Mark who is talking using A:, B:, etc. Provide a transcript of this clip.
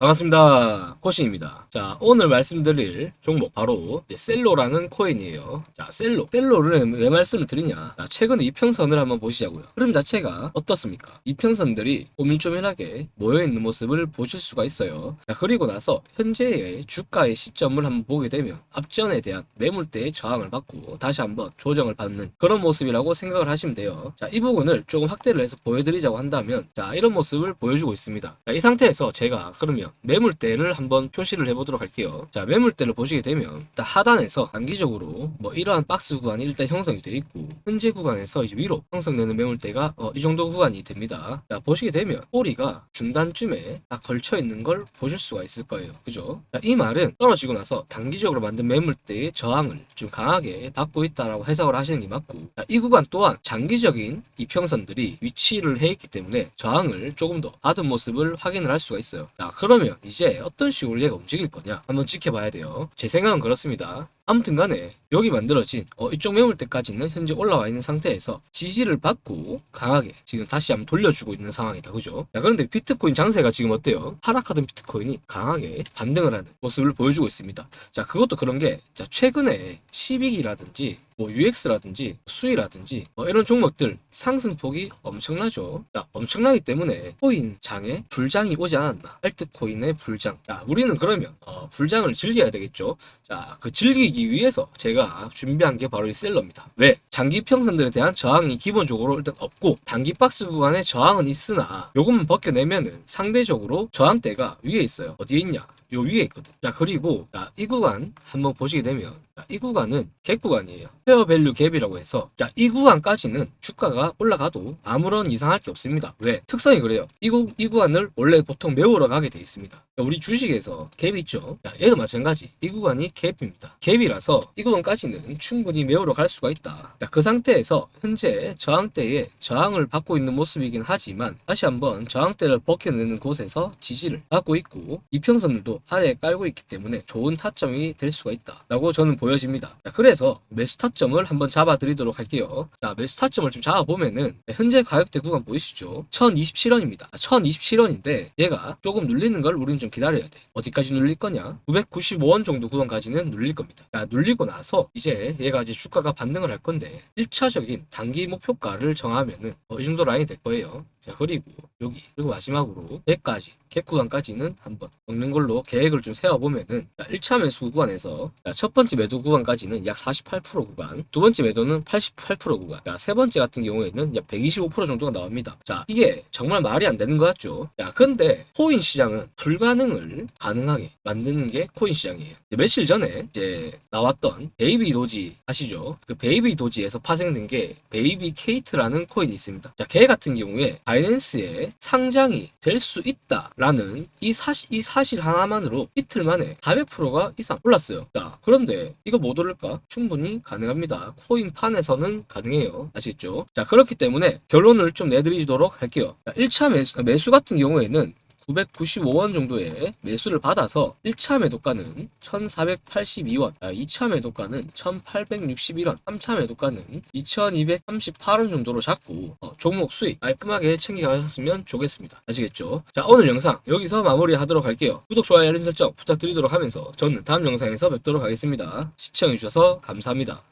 A: 반갑습니다. 코신입니다. 자, 오늘 말씀드릴 종목 바로 셀로라는 코인이에요. 자, 셀로. 셀로를 왜 말씀을 드리냐? 자, 최근에 이평선을 한번 보시자고요. 흐름 자체가 어떻습니까? 이평선들이 오밀조밀하게 모여있는 모습을 보실 수가 있어요. 자, 그리고 나서 현재의 주가의 시점을 한번 보게 되면 앞전에 대한 매물대의 저항을 받고 다시 한번 조정을 받는 그런 모습이라고 생각을 하시면 돼요. 자, 이 부분을 조금 확대를 해서 보여드리자고 한다면 자, 이런 모습을 보여주고 있습니다. 자, 이 상태에서 제가 그러면 매물대를 한번 표시를 해보도록 할게요. 자, 매물대를 보시게 되면 일단 하단에서 단기적으로 뭐 이러한 박스 구간이 일단 형성이 되어 있고 현재 구간에서 이제 위로 형성되는 매물대가 어, 이 정도 구간이 됩니다. 자, 보시게 되면 꼬리가 중단쯤에 다 걸쳐 있는 걸 보실 수가 있을 거예요. 그죠? 자, 이 말은 떨어지고 나서 단기적으로 만든 매물대의 저항을 좀 강하게 받고 있다라고 해석을 하시는 게 맞고 자, 이 구간 또한 장기적인 이평선들이 위치를 해 있기 때문에 저항을 조금 더 받은 모습을 확인을 할 수가 있어요. 자, 그 러면 이제 어떤 식으로 얘가 움직일 거냐 한번 지켜봐야 돼요. 제 생각은 그렇습니다. 아무튼 간에 여기 만들어진 어, 이쪽 매물대까지는 현재 올라와 있는 상태에서 지지를 받고 강하게 지금 다시 한번 돌려주고 있는 상황이다. 그죠? 자, 그런데 비트코인 장세가 지금 어때요? 하락하던 비트코인이 강하게 반등을 하는 모습을 보여주고 있습니다. 자, 그것도 그런 게 자, 최근에 10익이라든지 뭐 UX라든지 수위라든지 뭐 이런 종목들 상승폭이 엄청나죠. 자, 엄청나기 때문에 코인 장에 불장이 오지 않았나. 알트코인의 불장. 자, 우리는 그러면 어, 불장을 즐겨야 되겠죠. 자, 그 즐기기 위해서 제가 준비한 게 바로 이 셀러입니다. 왜? 장기 평선들에 대한 저항이 기본적으로 일단 없고 단기 박스 구간에 저항은 있으나 요것만 벗겨내면은 상대적으로 저항대가 위에 있어요. 어디에 있냐? 요 위에 있거든. 자, 그리고 자, 이 구간 한번 보시게 되면 자, 이 구간은 갭 구간이에요. 페어 밸류 갭이라고 해서 자, 이 구간까지는 주가가 올라가도 아무런 이상할 게 없습니다. 왜? 특성이 그래요. 이, 구, 이 구간을 원래 보통 메우러 가게 돼 있습니다. 자, 우리 주식에서 갭 있죠. 자, 얘도 마찬가지. 이 구간이 갭입니다. 갭이라서 이 구간까지는 충분히 메우러 갈 수가 있다. 자, 그 상태에서 현재 저항대에 저항을 받고 있는 모습이긴 하지만 다시 한번 저항대를 벗겨내는 곳에서 지지를 받고 있고 이평선들도 아래에 깔고 있기 때문에 좋은 타점이 될 수가 있다. 라고 저는 보여집니다. 자, 그래서 매수 타점을 한번 잡아 드리도록 할게요. 자, 매수 타점을 좀 잡아보면은 현재 가격대 구간 보이시죠? 1027원입니다. 1027원인데 얘가 조금 눌리는 걸 우리는 좀 기다려야 돼. 어디까지 눌릴 거냐? 995원 정도 구간까지는 눌릴 겁니다. 자, 눌리고 나서 이제 얘가 이제 주가가 반등을 할 건데 1차적인 단기 목표가를 정하면은 어, 이 정도 라인이 될 거예요. 자, 그리고 여기 그리고 마지막으로 100까지 캡 구간까지는 한번 먹는 걸로 계획을 좀 세워보면은 자, 1차 매수 구간에서 자, 첫 번째 매도 구간까지는 약 48% 구간, 두 번째 매도는 88% 구간, 자, 세 번째 같은 경우에는 약 125% 정도가 나옵니다. 자, 이게 정말 말이 안 되는 거 같죠? 야, 근데 코인 시장은 불가능을 가능하게 만드는 게 코인 시장이에요. 며칠 전에 이제 나왔던 베이비 도지 아시죠? 그 베이비 도지에서 파생된 게 베이비 케이트라는 코인이 있습니다. 자, 걔 같은 경우에 바이낸스에 상장이 될 수 있다라는 이 사실 이 사실 하나만으로 이틀 만에 400%가 이상 올랐어요. 자, 그런데 이거 못 오를까? 충분히 가능합니다. 코인 판에서는 가능해요. 아시겠죠? 자, 그렇기 때문에 결론을 좀 내드리도록 할게요. 자, 1차 매수, 매수 같은 경우에는 995원 정도의 매수를 받아서 1차 매도가는 1482원, 2차 매도가는 1861원, 3차 매도가는 2238원 정도로 잡고 어, 종목 수익 깔끔하게 챙겨가셨으면 좋겠습니다. 아시겠죠? 자 오늘 영상 여기서 마무리하도록 할게요. 구독, 좋아요, 알림 설정 부탁드리도록 하면서 저는 다음 영상에서 뵙도록 하겠습니다. 시청해주셔서 감사합니다.